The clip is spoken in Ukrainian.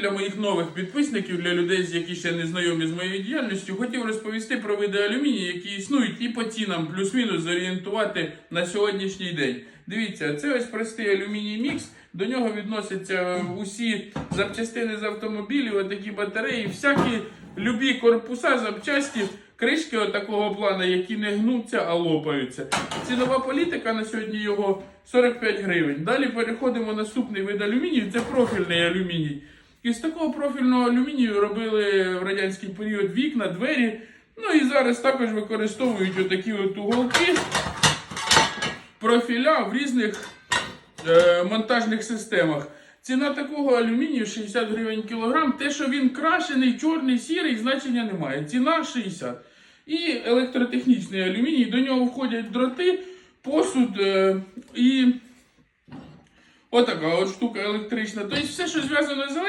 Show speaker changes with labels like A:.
A: для моїх нових підписників, для людей, які ще не знайомі з моєю діяльністю, хотів розповісти про види алюмінію, які існують, і по цінам плюс-мінус зорієнтувати на сьогоднішній день. Дивіться, це ось простий алюміній мікс. До нього відносяться усі запчастини з автомобілів, отакі батареї, всякі любі корпуса, запчасті, кришки отакого плану, які не гнуться, а лопаються. Цінова політика на сьогодні його 45 гривень. Далі переходимо на наступний вид алюмінію, це профільний алюміній. І з такого профільного алюмінію робили в радянський період вікна, двері. Ну і зараз також використовують отакі от уголки, профіля в різних е, монтажних системах. Ціна такого алюмінію 60 гривень кілограм. Те, що він крашений, чорний, сірий, значення немає. Ціна 60. І електротехнічний алюміній, до нього входять дроти, посуд е, і отака от штука електрична. Тобто все, що зв'язано з електрикою,